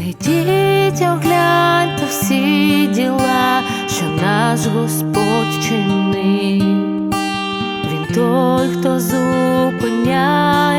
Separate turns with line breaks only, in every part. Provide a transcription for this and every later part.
Прийдіть, огляньте всі діла, що наш Господь чинив. Він той, хто зупиняє.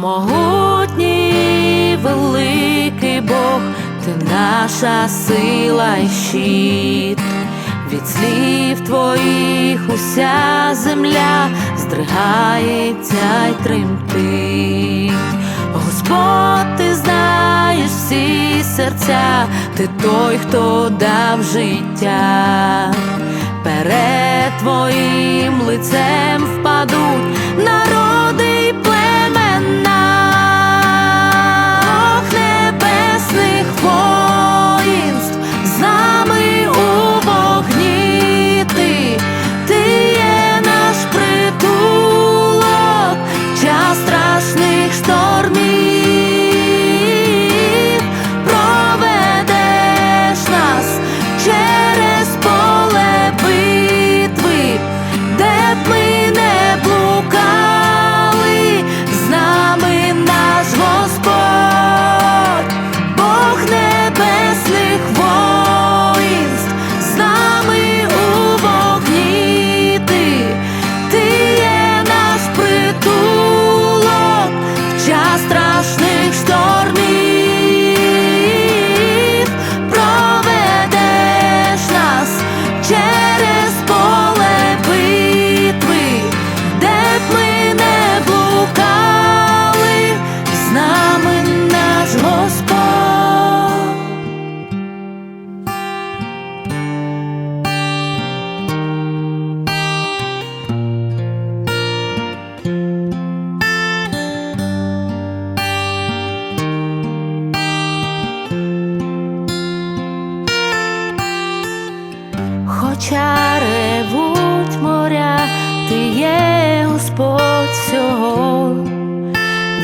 Могутній великий Бог, ти наша сила і щит, від слів твоїх уся земля здригається й тремтить. Господь, ти знаєш всі серця, ти той, хто дав життя, перед твоїм лицем впадуть народи.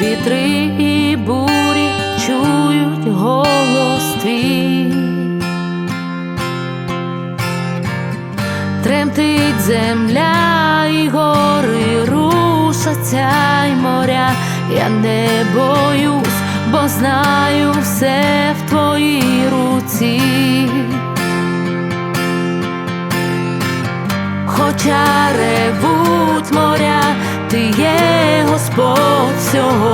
вітри і бурі чують голос твій тремтить земля і гори рушаться й моря, я не боюсь, бо знаю все в твоїй руці. Хоча ревуть моря, ти є Господь всього.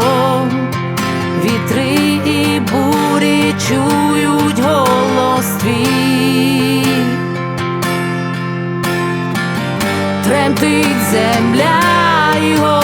твій, тремтить земля його.